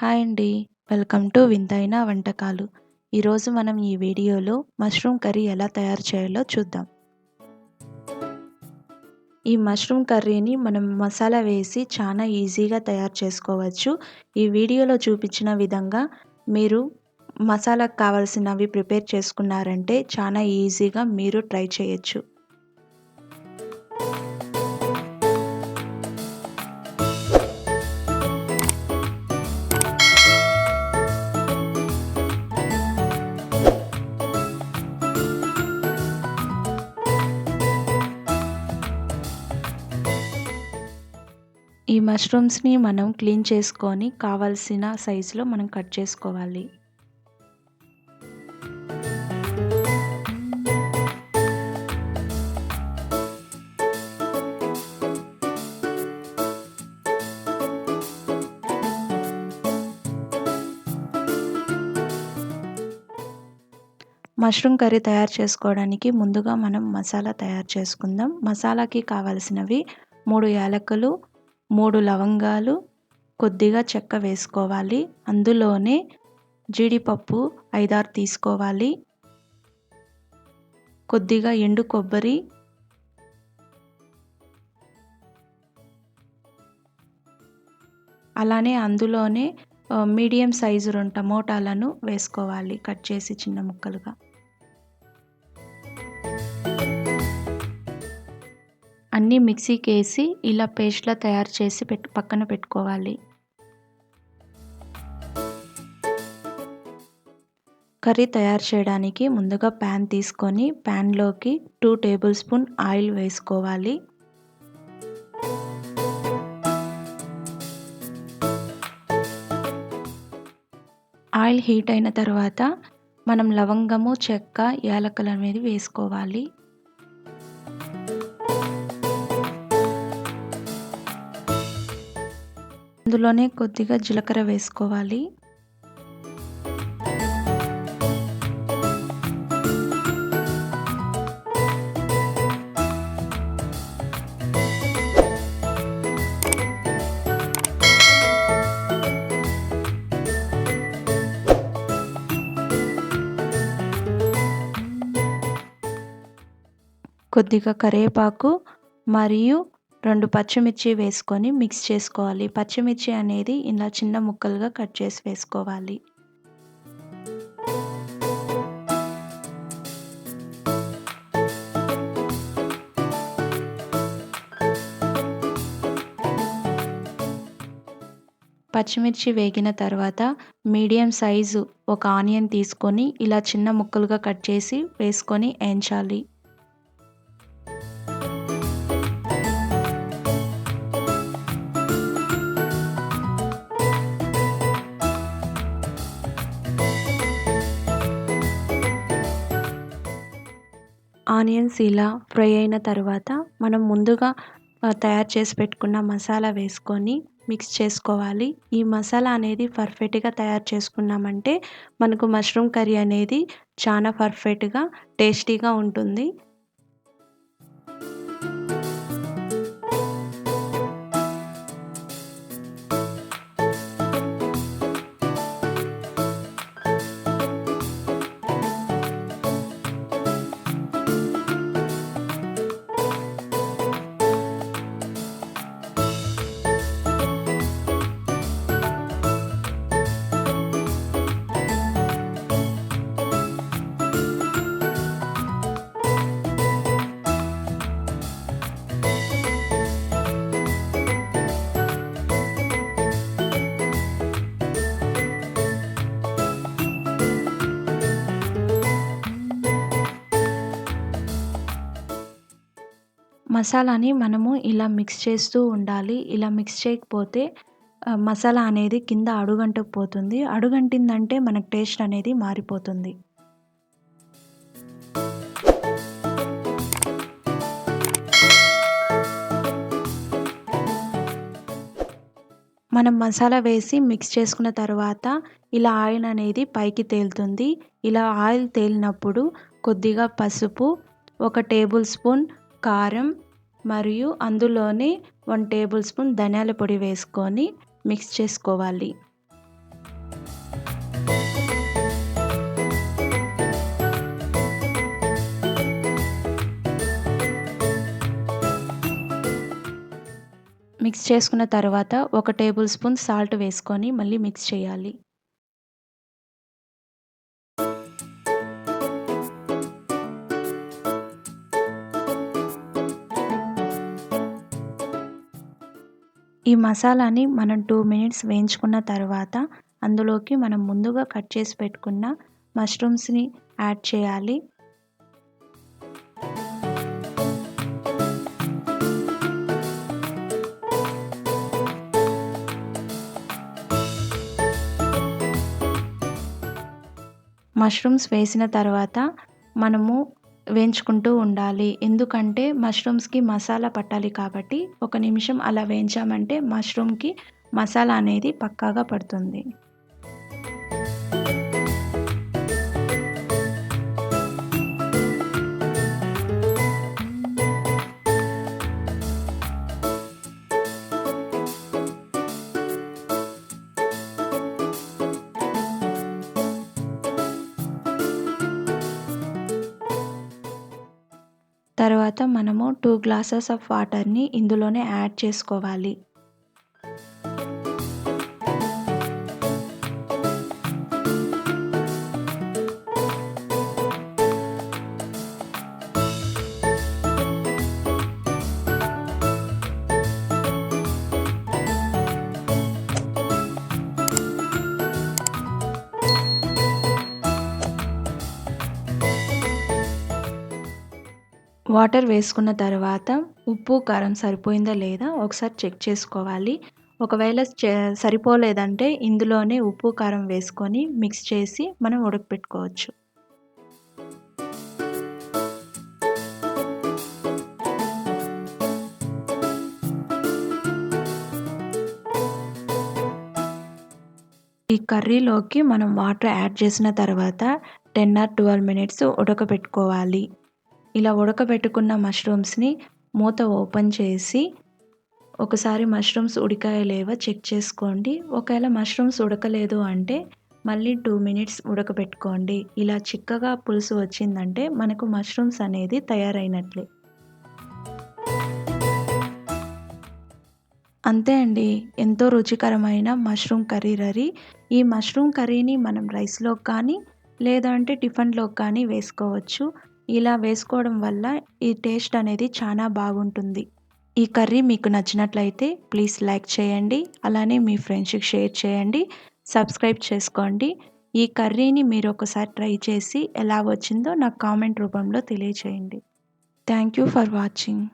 Hi అండి. Welcome to వింతైన వంటకాలు. ఈరోజు మనం ఈ వీడియోలో మష్రూమ్ కర్రీ ఎలా తయారు చేయాలో చూద్దాం. ఈ మష్రూమ్ కర్రీని మనం మసాలా వేసి చాలా ఈజీగా తయారు చేసుకోవచ్చు. ఈ వీడియోలో చూపించిన విధంగా మీరు మసాలాకు కావాల్సినవి ప్రిపేర్ చేసుకున్నారంటే చాలా ఈజీగా మీరు ట్రై చేయొచ్చు. ఈ మష్రూమ్స్ని మనం క్లీన్ చేసుకొని కావాల్సిన సైజులో మనం కట్ చేసుకోవాలి. మష్రూమ్ కర్రీ తయారు చేసుకోవడానికి ముందుగా మనం మసాలా తయారు చేసుకుందాం. మసాలాకి కావలసినవి మూడు యాలకులు మూడు లవంగాలు కొద్దిగా చెక్క వేసుకోవాలి. అందులోనే జీడిపప్పు ఐదారు తీసుకోవాలి. కొద్దిగా ఎండు కొబ్బరి అలానే అందులోనే మీడియం సైజు రెండు టమోటాలను వేసుకోవాలి కట్ చేసి చిన్న ముక్కలుగా. అన్నీ మిక్సీకి వేసి ఇలా పేస్ట్లా తయారు చేసి పెట్టు పక్కన పెట్టుకోవాలి. కర్రీ తయారు చేయడానికి ముందుగా ప్యాన్ తీసుకొని ప్యాన్లోకి టూ టేబుల్ స్పూన్ ఆయిల్ వేసుకోవాలి. ఆయిల్ హీట్ అయిన తర్వాత మనం లవంగము చెక్క యాలకులు అనేది వేసుకోవాలి. అందులోనే కొద్దిగా జీలకర్ర వేసుకోవాలి. కొద్దిగా కరివేపాకు మరియు రెండు పచ్చిమిర్చి వేసుకొని మిక్స్ చేసుకోవాలి. పచ్చిమిర్చి అనేది ఇలా చిన్న ముక్కలుగా కట్ చేసి వేసుకోవాలి. పచ్చిమిర్చి వేగిన తర్వాత మీడియం సైజు ఒక ఆనియన్ తీసుకొని ఇలా చిన్న ముక్కలుగా కట్ చేసి వేసుకొని వేయించాలి. ఆనియన్స్ ఇలా ఫ్రై అయిన తర్వాత మనం ముందుగా తయారు చేసి పెట్టుకున్న మసాలా వేసుకొని మిక్స్ చేసుకోవాలి. ఈ మసాలా అనేది పర్ఫెక్ట్గా తయారు చేసుకున్నామంటే మనకు మష్రూమ్ కర్రీ అనేది చాలా పర్ఫెక్ట్గా టేస్టీగా ఉంటుంది. మసాలాని మనము ఇలా మిక్స్ చేస్తూ ఉండాలి. ఇలా మిక్స్ చేయకపోతే మసాలా అనేది కింద అడుగంటకు పోతుంది. అడుగంటిందంటే మనకు టేస్ట్ అనేది మారిపోతుంది. మనం మసాలా వేసి మిక్స్ చేసుకున్న తర్వాత ఇలా ఆయిల్ అనేది పైకి తేలుతుంది. ఇలా ఆయిల్ తేలినప్పుడు కొద్దిగా పసుపు ఒక టేబుల్ స్పూన్ కారం మరియు అందులోనే వన్ టేబుల్ స్పూన్ ధనియాల పొడి వేసుకొని మిక్స్ చేసుకోవాలి. మిక్స్ చేసుకున్న తర్వాత ఒక టేబుల్ స్పూన్ సాల్ట్ వేసుకొని మళ్ళీ మిక్స్ చేయాలి. ఈ మసాలాని మనం టూ మినిట్స్ వేయించుకున్న తర్వాత అందులోకి మనం ముందుగా కట్ చేసి పెట్టుకున్న మష్రూమ్స్ని యాడ్ చేయాలి. మష్రూమ్స్ వేసిన తర్వాత మనము వేయించుకుంటూ ఉండాలి. ఎందుకంటే మష్రూమ్స్కి మసాలా పట్టాలి కాబట్టి ఒక నిమిషం అలా వేయించామంటే మష్రూమ్కి మసాలా అనేది పక్కాగా పడుతుంది. తర్వాత మనము టూ గ్లాసెస్ ఆఫ్ వాటర్ని ఇందులోనే యాడ్ చేసుకోవాలి. వాటర్ వేసుకున్న తర్వాత ఉప్పు కారం సరిపోయిందా లేదా ఒకసారి చెక్ చేసుకోవాలి. ఒకవేళ సరిపోలేదంటే ఇందులోనే ఉప్పు కారం వేసుకొని మిక్స్ చేసి మనం ఉడకపెట్టుకోవచ్చు. ఈ కర్రీలోకి మనం వాటర్ యాడ్ చేసిన తర్వాత టెన్ ఆర్ ట్వెల్వ్ మినిట్స్ ఉడకబెట్టుకోవాలి ఇలా ఉడకబెట్టుకున్న మష్రూమ్స్ని మూత ఓపెన్ చేసి ఒకసారి మష్రూమ్స్ ఉడికాయో లేవా చెక్ చేసుకోండి. ఒకవేళ మష్రూమ్స్ ఉడకలేదు అంటే మళ్ళీ టూ మినిట్స్ ఉడకబెట్టుకోండి. ఇలా చిక్కగా పులుసు వచ్చిందంటే మనకు మష్రూమ్స్ అనేది తయారైనట్లే. అంతే అండి. ఎంతో రుచికరమైన మష్రూమ్ కర్రీ రరీ. ఈ మష్రూమ్ కర్రీని మనం రైస్లో కానీ లేదంటే టిఫిన్లో కానీ వేసుకోవచ్చు. ఇలా వేసుకోవడం వల్ల ఈ టేస్ట్ అనేది చాలా బాగుంటుంది. ఈ కర్రీ మీకు నచ్చినట్లయితే ప్లీజ్ లైక్ చేయండి. అలానే మీ ఫ్రెండ్స్కి షేర్ చేయండి. సబ్స్క్రైబ్ చేసుకోండి. ఈ కర్రీని మీరు ఒకసారి ట్రై చేసి ఎలా వచ్చిందో నాకు కామెంట్ రూపంలో తెలియచేయండి. Thank you for watching.